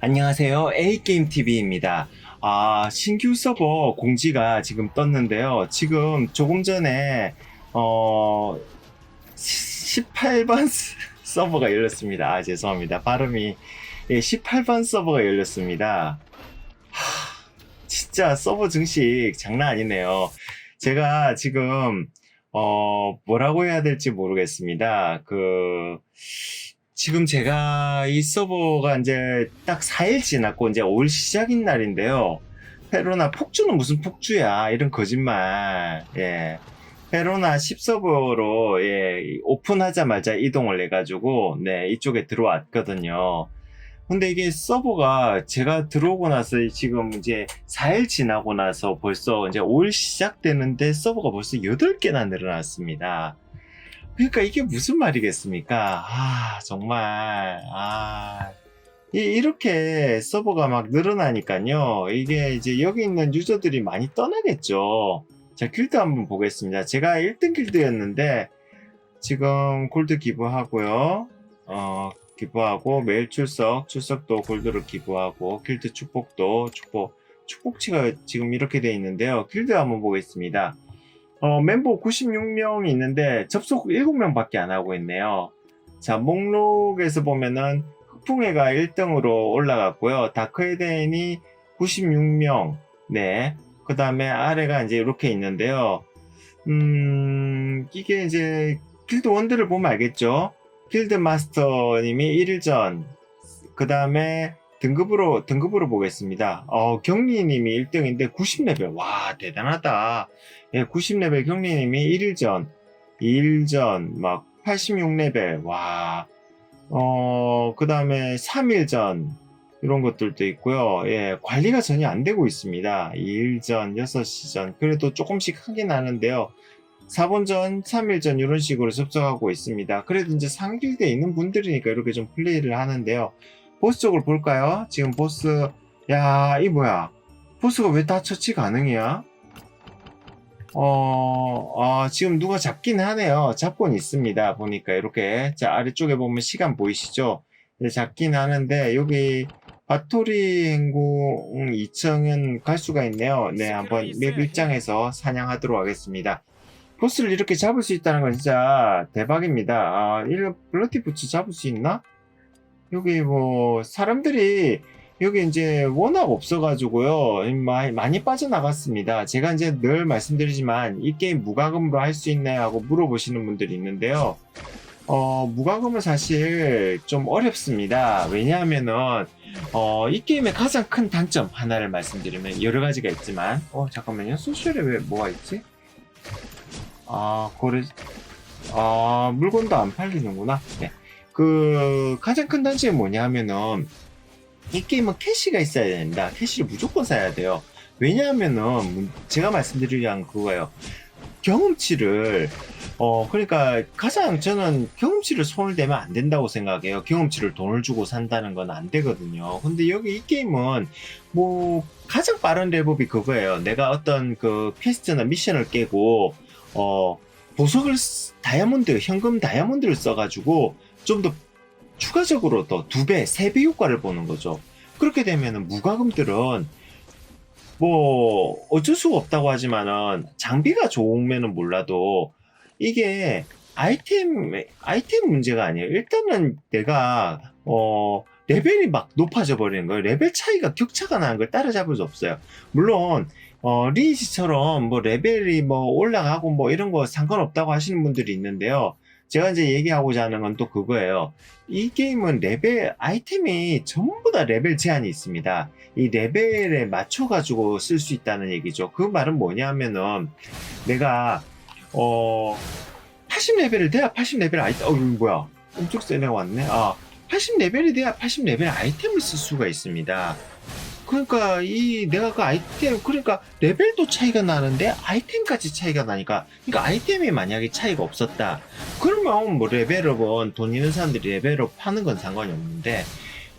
안녕하세요. A게임TV입니다. 아, 신규 서버 공지가 지금 떴는데요. 지금 조금 전에, 어, 18번 서버가 열렸습니다. 아, 죄송합니다. 발음이. 예, 18번 서버가 열렸습니다. 하, 진짜 서버 증식 장난 아니네요. 제가 지금, 어, 뭐라고 해야 될지 모르겠습니다. 그, 지금 제가 이 서버가 이제 딱 4일 지났고 이제 올 시작인 날인데요. 페로나 폭주는 무슨 폭주야. 이런 거짓말. 예. 페로나 10서버로 예, 오픈하자마자 이동을 해가지고 네, 이쪽에 들어왔거든요. 근데 이게 서버가 제가 들어오고 나서 지금 이제 4일 지나고 나서 벌써 이제 올 시작되는데 서버가 벌써 8개나 늘어났습니다. 그러니까 이게 무슨 말이겠습니까? 아, 정말, 아. 이- 이렇게 서버가 막 늘어나니까요. 이게 이제 여기 있는 유저들이 많이 떠나겠죠. 자, 길드 한번 보겠습니다. 제가 1등 길드였는데, 지금 골드 기부하고요. 어, 기부하고, 매일 출석, 출석도 골드로 기부하고, 길드 축복도 축복, 축복치가 지금 이렇게 돼 있는데요. 길드 한번 보겠습니다. 어, 멤버 96명이 있는데 접속 7명밖에 안 하고 있네요. 자, 목록에서 보면은 흑풍해가 1등으로 올라갔고요. 다크에덴이 96명. 네. 그 다음에 아래가 이제 이렇게 있는데요. 음, 이게 이제 길드 원들을 보면 알겠죠? 길드 마스터님이 1일 전. 그 다음에 등급으로, 등급으로 보겠습니다. 어, 경리님이 1등인데 90레벨. 와, 대단하다. 예, 90레벨 경리님이 1일 전, 2일 전, 막 86레벨, 와, 어, 그 다음에 3일 전, 이런 것들도 있고요. 예, 관리가 전혀 안 되고 있습니다. 2일 전, 6시 전, 그래도 조금씩 하긴 하는데요. 4분 전, 3일 전, 이런 식으로 접속하고 있습니다. 그래도 이제 상길대에 있는 분들이니까 이렇게 좀 플레이를 하는데요. 보스 쪽을 볼까요? 지금 보스, 야, 이 뭐야. 보스가 왜 다 처치 가능이야? 어, 아, 지금 누가 잡긴 하네요. 잡곤 있습니다. 보니까 이렇게. 자, 아래쪽에 보면 시간 보이시죠? 네, 잡긴 하는데, 여기, 바토리 행궁 2층은 갈 수가 있네요. 네, 한번 맵 입장에서 사냥하도록 하겠습니다. 보스를 이렇게 잡을 수 있다는 건 진짜 대박입니다. 아, 이런 블러티부츠 잡을 수 있나? 여기 뭐, 사람들이 여기 이제 워낙 없어가지고요. 많이, 빠져나갔습니다. 제가 이제 늘 말씀드리지만 이 게임 무과금으로 할 수 있나요? 하고 물어보시는 분들이 있는데요. 어, 무과금은 사실 좀 어렵습니다. 왜냐하면은, 어, 이 게임의 가장 큰 단점 하나를 말씀드리면 여러 가지가 있지만, 어, 잠깐만요. 소셜에 왜 뭐가 있지? 아, 거래, 아, 물건도 안 팔리는구나. 네. 그, 가장 큰 단점이 뭐냐 하면은, 이 게임은 캐시가 있어야 됩니다. 캐시를 무조건 사야 돼요. 왜냐하면은 제가 말씀드리려는 그거예요. 경험치를 어 그러니까 가장 저는 경험치를 손을 대면 안 된다고 생각해요. 경험치를 돈을 주고 산다는 건 안 되거든요. 근데 여기 이 게임은 뭐 가장 빠른 레벨이 그거예요. 내가 어떤 그 퀘스트나 미션을 깨고 어 보석을 쓰- 다이아몬드 현금 다이아몬드를 써가지고 좀 더 추가적으로 더 두 배, 세 배 효과를 보는 거죠. 그렇게 되면은 무과금들은 뭐 어쩔 수가 없다고 하지만은 장비가 좋으면은 몰라도 이게 아이템 아이템 문제가 아니에요. 일단은 내가 어 레벨이 막 높아져 버리는 거예요. 레벨 차이가 격차가 나는 걸 따라잡을 수 없어요. 물론 어 리니지처럼 뭐 레벨이 뭐 올라가고 뭐 이런 거 상관없다고 하시는 분들이 있는데요. 제가 이제 얘기하고자 하는 건 또 그거예요. 이 게임은 레벨 아이템이 전부 다 레벨 제한이 있습니다. 이 레벨에 맞춰 가지고 쓸 수 있다는 얘기죠. 그 말은 뭐냐면은 내가 어 80레벨을 돼야 80레벨 아이템 어 뭐야 엄청 세네 왔네 아 80레벨이 돼야 80레벨 아이템을 쓸 수가 있습니다. 그러니까 이 내가 그 아이템 그러니까 레벨도 차이가 나는데 아이템까지 차이가 나니까 그러니까 아이템이 만약에 차이가 없었다 그러면 뭐 레벨업은 돈 있는 사람들이 레벨업 하는 건 상관이 없는데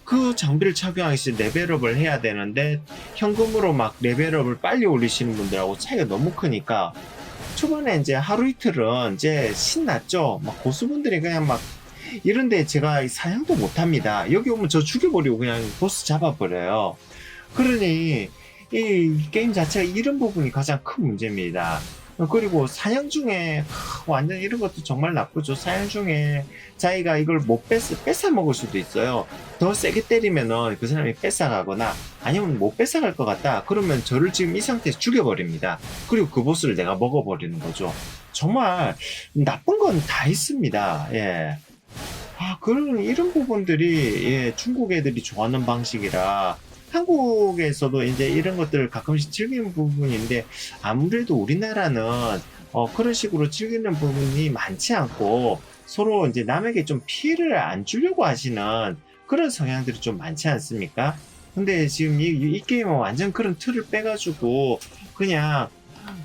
그 장비를 착용하기 위해 레벨업을 해야 되는데 현금으로 막 레벨업을 빨리 올리시는 분들하고 차이가 너무 크니까 초반에 이제 하루 이틀은 이제 신났죠 막 고수분들이 그냥 막 이런데 제가 사냥도 못합니다. 여기 오면 저 죽여버리고 그냥 보스 잡아버려요. 그러니 이 게임 자체가 이런 부분이 가장 큰 문제입니다. 그리고 사냥 중에 하, 완전 이런 것도 정말 나쁘죠. 사냥 중에 자기가 이걸 못 뺏, 뺏어 먹을 수도 있어요. 더 세게 때리면은 그 사람이 뺏어가거나 아니면 못 뺏어갈 것 같다. 그러면 저를 지금 이 상태에서 죽여버립니다. 그리고 그 보스를 내가 먹어버리는 거죠. 정말 나쁜 건 다 있습니다. 예. 아, 그런, 이런 부분들이, 예, 중국 애들이 좋아하는 방식이라, 한국에서도 이제 이런 것들을 가끔씩 즐기는 부분인데, 아무래도 우리나라는, 어, 그런 식으로 즐기는 부분이 많지 않고, 서로 이제 남에게 좀 피해를 안 주려고 하시는 그런 성향들이 좀 많지 않습니까? 근데 지금 이, 이 게임은 완전 그런 틀을 빼가지고, 그냥,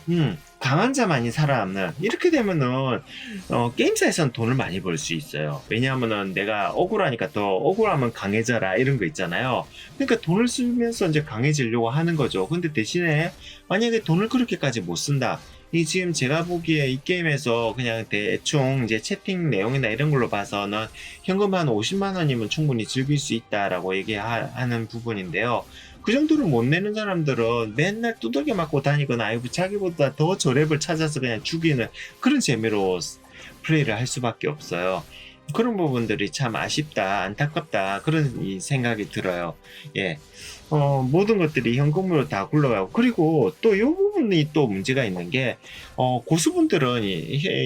음, 강한 자만이 살아남는 이렇게 되면은 어, 게임사에서는 돈을 많이 벌 수 있어요. 왜냐하면은 내가 억울하니까 더 억울하면 강해져라 이런 거 있잖아요. 그러니까 돈을 쓰면서 이제 강해지려고 하는 거죠. 근데 대신에 만약에 돈을 그렇게까지 못 쓴다. 이 지금 제가 보기에 이 게임에서 그냥 대충 이제 채팅 내용이나 이런 걸로 봐서는 현금 한 50만 원이면 충분히 즐길 수 있다라고 얘기하는 부분인데요. 그 정도를 못 내는 사람들은 맨날 두들겨 맞고 다니거나 아이고 자기보다 더 저랩을 찾아서 그냥 죽이는 그런 재미로 플레이를 할 수밖에 없어요. 그런 부분들이 참 아쉽다, 안타깝다 그런 이 생각이 들어요. 예, 어, 모든 것들이 현금으로 다 굴러가고 그리고 또 이 부분이 또 문제가 있는 게 어, 고수분들은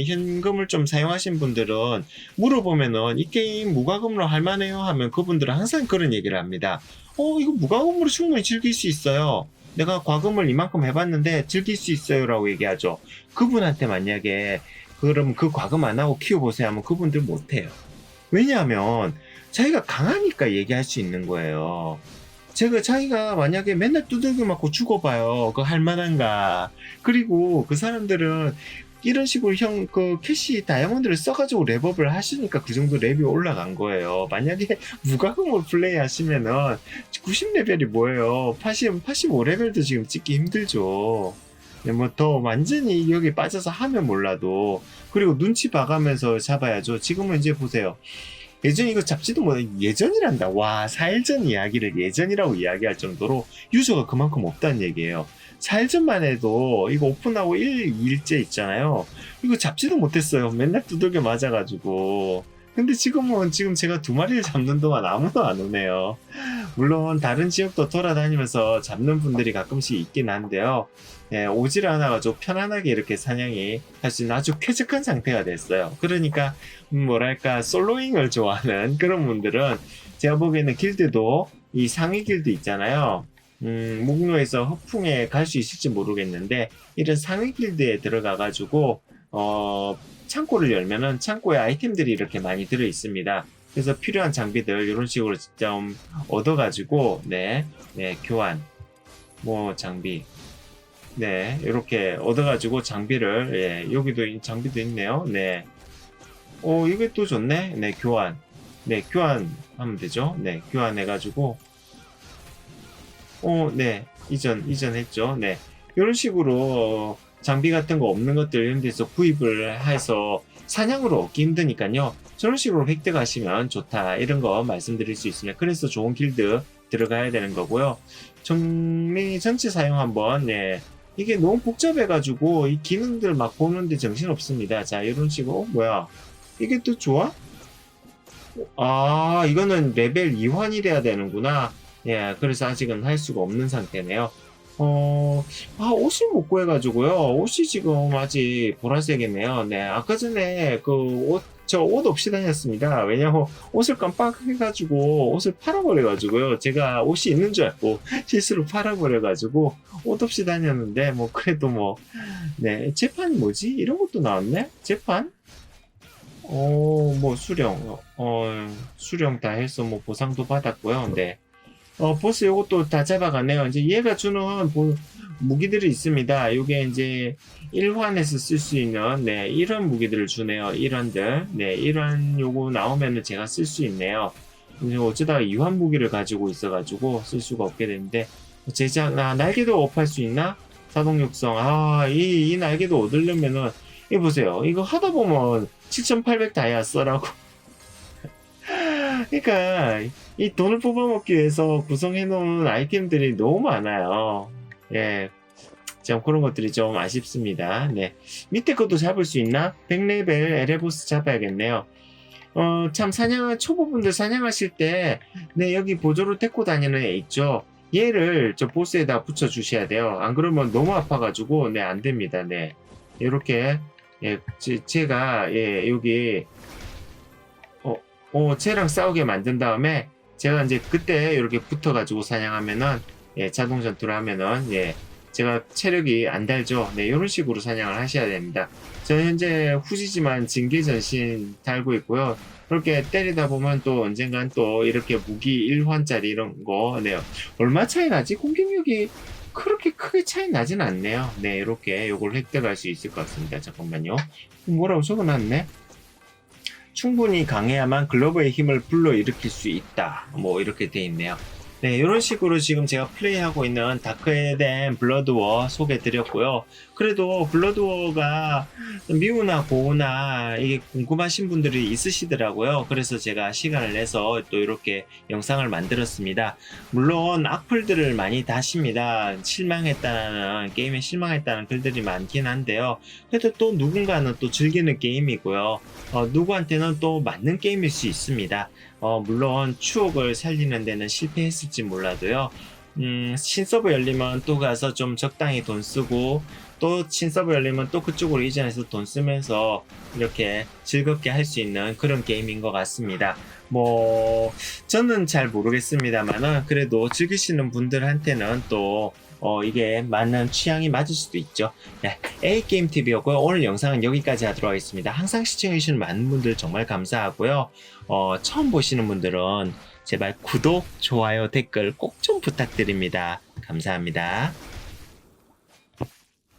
현금을 좀 사용하신 분들은 물어보면은 이 게임 무과금으로 할만해요 하면 그분들은 항상 그런 얘기를 합니다. 어, 이거 무과금으로 충분히 즐길 수 있어요. 내가 과금을 이만큼 해봤는데 즐길 수 있어요. 라고 얘기하죠. 그분한테 만약에, 그럼 그 과금 안 하고 키워보세요 하면 그분들 못해요. 왜냐하면, 자기가 강하니까 얘기할 수 있는 거예요. 제가 자기가 만약에 맨날 두들겨 맞고 죽어봐요. 그거 할만한가. 그리고 그 사람들은 이런 식으로 형, 그 캐시 다이아몬드를 써가지고 랩업을 하시니까 그 정도 랩이 올라간 거예요. 만약에 무과금으로 플레이 하시면은 90레벨이 뭐예요? 80, 85레벨도 지금 찍기 힘들죠. 뭐더 완전히 여기 빠져서 하면 몰라도 그리고 눈치 봐가면서 잡아야죠. 지금은 이제 보세요. 예전 이거 잡지도 못해 예전이란다. 와 4일 전 이야기를 예전이라고 이야기할 정도로 유저가 그만큼 없다는 얘기예요. 4일 전만 해도 이거 오픈하고 1, 2일째 있잖아요. 이거 잡지도 못했어요. 맨날 두들겨 맞아가지고. 근데 지금은 지금 제가 두 마리를 잡는 동안 아무도 안 오네요. 물론 다른 지역도 돌아다니면서 잡는 분들이 가끔씩 있긴 한데요. 예, 오질 않아가지고 편안하게 이렇게 사냥이 있는 아주 쾌적한 상태가 됐어요. 그러니까 음, 뭐랄까 솔로잉을 좋아하는 그런 분들은 제가 보기에는 길드도 이 상위 길드 있잖아요. 음, 목로에서 허풍에 갈 수 있을지 모르겠는데 이런 상위 길드에 들어가가지고 어, 창고를 열면은 창고에 아이템들이 이렇게 많이 들어 있습니다. 그래서 필요한 장비들 이런 식으로 좀 얻어가지고 네, 네 교환 뭐 장비 네 이렇게 얻어가지고 장비를 예, 여기도 이 장비도 있네요. 네, 어 이게 또 좋네. 네 교환 네 교환하면 되죠. 네 교환해가지고 어, 네. 이전, 이전했죠. 네. 이런 식으로 어, 장비 같은 거 없는 것들 이런 데서 구입을 해서 사냥으로 얻기 힘드니까요. 저런 식으로 획득하시면 좋다. 이런 거 말씀드릴 수 있습니다. 그래서 좋은 길드 들어가야 되는 거고요. 정리 전체 사용 한번, 네. 이게 너무 복잡해가지고 이 기능들 막 보는데 정신 없습니다. 자, 이런 식으로, 어, 뭐야. 이게 또 좋아? 아, 이거는 레벨 2환이 돼야 되는구나. 예, 그래서 아직은 할 수가 없는 상태네요. 어, 아, 옷을 못 구해가지고요. 옷이 지금 아직 보라색이네요. 네, 아까 전에 그 옷, 저 옷 없이 다녔습니다. 왜냐면 옷을 깜빡해가지고 옷을 팔아버려가지고요. 제가 옷이 있는 줄 알고 실수로 팔아버려가지고 옷 없이 다녔는데 뭐 그래도 뭐, 네, 재판이 뭐지? 이런 것도 나왔네? 재판? 어, 뭐 수령, 어, 수령 다 해서 뭐 보상도 받았고요. 네. 어, 보스 요것도 다 잡아가네요. 이제 얘가 주는 뭐, 무기들이 있습니다. 요게 이제 1환에서 쓸 수 있는, 네, 이런 무기들을 주네요. 1환들. 네, 1환 요거 나오면은 제가 쓸 수 있네요. 어쩌다가 2환 무기를 가지고 있어가지고 쓸 수가 없게 되는데, 제작, 아, 날개도 업할 수 있나? 자동 육성. 아, 이, 이 날개도 얻으려면은, 이거 보세요. 이거 하다 보면 7800 다이아 써라고. 그러니까 이 돈을 뽑아먹기 위해서 구성해 놓은 아이템들이 너무 많아요. 예. 참 그런 것들이 좀 아쉽습니다. 네. 밑에 것도 잡을 수 있나? 100레벨 에레보스 잡아야겠네요. 어, 참 사냥 초보분들 사냥하실 때 네, 여기 보조로 데리고 다니는 애 있죠. 얘를 저 보스에다 붙여 주셔야 돼요. 안 그러면 너무 아파가지고 네, 안 됩니다. 네. 이렇게 예, 제, 가 예, 여기 어, 어, 쟤랑 싸우게 만든 다음에 제가 이제 그때 이렇게 붙어가지고 사냥하면은 예, 자동 전투를 하면은 예, 제가 체력이 안 달죠. 네, 이런 식으로 사냥을 하셔야 됩니다. 저는 현재 후지지만 징계 전신 달고 있고요. 그렇게 때리다 보면 또 언젠간 또 이렇게 무기 1환짜리 이런 거, 네, 얼마 차이 나지? 공격력이 그렇게 크게 차이 나진 않네요. 네, 이렇게 요걸 획득할 수 있을 것 같습니다. 잠깐만요. 뭐라고 적어놨네? 충분히 강해야만 글러브의 힘을 불러일으킬 수 있다. 뭐 이렇게 돼 있네요. 네, 이런 식으로 지금 제가 플레이하고 있는 다크에덴 블러드워 소개해 드렸고요. 그래도 블러드워가 미우나 고우나 이게 궁금하신 분들이 있으시더라고요. 그래서 제가 시간을 내서 또 이렇게 영상을 만들었습니다. 물론 악플들을 많이 다십니다. 실망했다는 게임에 실망했다는 글들이 많긴 한데요. 그래도 또 누군가는 또 즐기는 게임이고요. 어, 누구한테는 또 맞는 게임일 수 있습니다. 어, 물론 추억을 살리는 데는 실패했을지 몰라도요. 음, 신서버 열리면 또 가서 좀 적당히 돈 쓰고 또 신서버 열리면 또 그쪽으로 이전해서 돈 쓰면서 이렇게 즐겁게 할 수 있는 그런 게임인 것 같습니다. 뭐 저는 잘 모르겠습니다만은 그래도 즐기시는 분들한테는 또 어, 이게 맞는 취향이 맞을 수도 있죠. 네, A게임 TV였고요. 오늘 영상은 여기까지 하도록 하겠습니다. 항상 시청해주시는 많은 분들 정말 감사하고요. 어, 처음 보시는 분들은 제발 구독, 좋아요, 댓글 꼭 좀 부탁드립니다. 감사합니다.